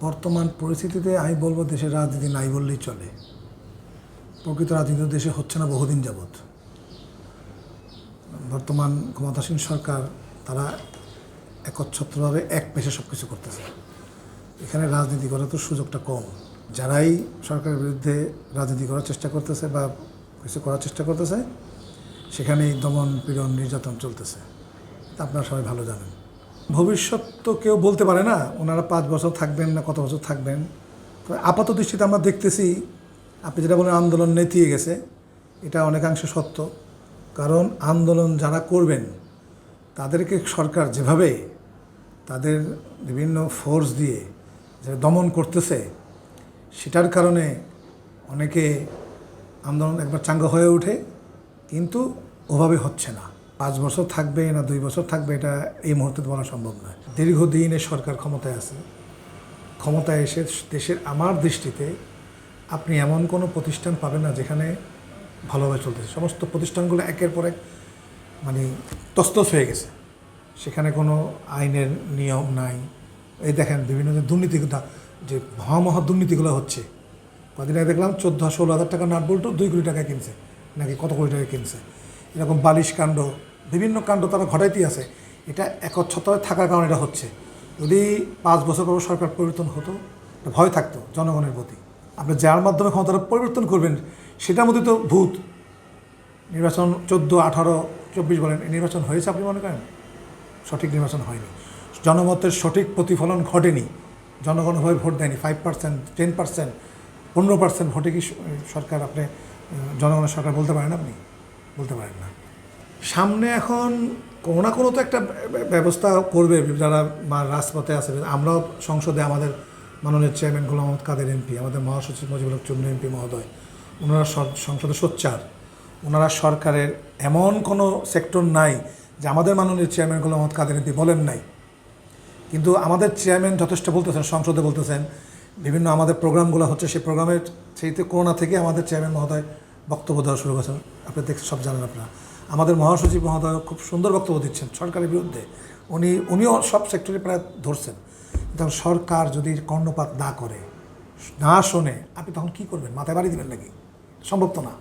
বর্তমান পরিস্থিতিতে আমি বলব দেশের রাজনীতি নাই বললেই চলে। প্রকৃত রাজনীতি দেশে হচ্ছে না বহুদিন যাবৎ। বর্তমান ক্ষমতাসীন সরকার, তারা একচ্ছত্রভাবে এক পেশে সব কিছু করতেছে। এখানে রাজনীতি করার তো সুযোগটা কম। যারাই সরকারের বিরুদ্ধে রাজনীতি করার চেষ্টা করতেছে বা কিছু করার চেষ্টা করতেছে, সেখানেই দমন পীড়ন নির্যাতন চলতেছে। আপনারা সবাই ভালো জানেন। ভবিষ্যৎ তো কেউ বলতে পারে না, ওনারা পাঁচ বছর থাকবেন না, কত বছর থাকবেন। তবে আপাত দৃষ্টিতে আমরা দেখতেছি, আপনি যেটা বলেন আন্দোলন নেতিয়ে গেছে, এটা অনেকাংশে সত্য। কারণ আন্দোলন যারা করবেন, তাদেরকে সরকার যেভাবে তাদের বিভিন্ন ফোর্স দিয়ে যে দমন করতেছে, সেটার কারণে অনেকে আন্দোলন একবার চাঙ্গা হয়ে ওঠে, কিন্তু ওভাবে হচ্ছে না। পাঁচ বছর থাকবে না দুই বছর থাকবে, এটা এই মুহূর্তে বলা সম্ভব নয়। দীর্ঘদিন এই সরকার ক্ষমতায় আছে। ক্ষমতায় এসে দেশের আমার দৃষ্টিতে আপনি এমন কোনো প্রতিষ্ঠান পাবেন না যেখানে ভালোভাবে চলতেছে। সমস্ত প্রতিষ্ঠানগুলো একের পর এক মানে তস্তস হয়ে গেছে। সেখানে কোনো আইনের নিয়ম নাই। এই দেখেন বিভিন্ন যে দুর্নীতি যে মহামহা দুর্নীতিগুলো হচ্ছে। কদিন আগে দেখলাম চোদ্দ ষোলো হাজার টাকা নাট বল্টু দুই কোটি টাকা কিনছে, নাকি কত কোটি টাকা কিনছে। এরকম বালিশ কাণ্ড বিভিন্ন কাণ্ড তারা ঘটাইতেই আছে। এটা একচ্ছত্রায় থাকার কারণে এটা হচ্ছে। যদি পাঁচ বছর পর সরকার পরিবর্তন হতো ভয় থাকতো জনগণের প্রতি। আপনি যার মাধ্যমে ক্ষমতাটা পরিবর্তন করবেন, সেটার মধ্যে তো ভূত। নির্বাচন চোদ্দ, আঠারো, চব্বিশ বলেন, এই নির্বাচন হয়েছে আপনি মনে করেন? সঠিক নির্বাচন হয়নি। জনমতের সঠিক প্রতিফলন ঘটেনি। জনগণ হয়ে ভোট দেয়নি। ফাইভ পার্সেন্ট টেন পার্সেন্ট পনেরো পার্সেন্ট ভোটে কি সরকার আপনি জনগণের সরকার বলতে পারেন আপনি? বলতে পারেন না। সামনে এখন কোনো না কোনো তো একটা ব্যবস্থা করবে যারা রাজপথে আছে। আমরাও সংসদে আমাদের মাননীয় চেয়ারম্যান গোলাম মোহাম্মদ কাদের এমপি, আমাদের মহাসচিব মুজিবুল চন্দ্র এমপি মহোদয়, ওনারা সংসদে সোচ্চার। ওনারা সরকারের এমন কোনো সেক্টর নাই যে আমাদের মাননীয় চেয়ারম্যান গোলাম মোহাম্মদ কাদের এমপি বলেন নাই। কিন্তু আমাদের চেয়ারম্যান যথেষ্ট বলতেছেন, সংসদে বলতেছেন, বিভিন্ন আমাদের প্রোগ্রামগুলো হচ্ছে, সেই প্রোগ্রামের সেইতে করোনা থেকে আমাদের চেয়ারম্যান মহোদয় বক্তব্য দেওয়া শুরু করেছেন। আপনি দেখতে সব জানেন আপনারা। আমাদের মহাসচিব মহোদয় খুব সুন্দর বক্তব্য দিচ্ছেন সরকারের বিরুদ্ধে। উনি, উনিও সব সেক্টরে প্রায় ধরছেন। তখন সরকার যদি কর্ণপাত না করে, না শোনে, আপনি তখন কি করবেন? মাথায় বাড়ি দিবেন নাকি? সম্ভব তো না।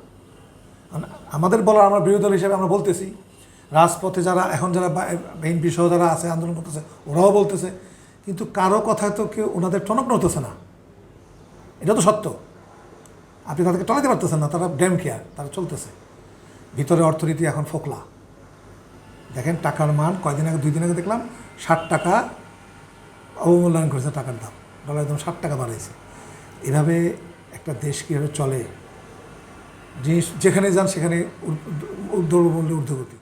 আমাদের বলার আমরা বিরোধী দল হিসেবে আমরা বলতেছি, রাজপথে যারা, এখন যারা বিএনপি সহ যারা আছে, আন্দোলন করতেছে, ওরাও বলতেছে, কিন্তু কারও কথায় তো কেউ ওনাদের টনক নড়তেছে না। এটা তো সত্য। আপনি তাদেরকে টলাতে পারতেছেন না, তারা ড্যাম কেয়ার তারা চলতেছে। ভিতরে অর্থনীতি এখন ফোকলা। দেখেন টাকার মান, কয়দিন আগে, দুই দিন আগে দেখলাম ষাট টাকা অবমূল্যায়ন করেছে টাকার দাম। ডলার একদম ষাট টাকা বাড়িয়েছে এভাবে একটা দেশ কীভাবে চলে? জিনিস যেখানে যান, সেখানে ঊর্ধ্বমূল্যে ঊর্ধ্বগতি।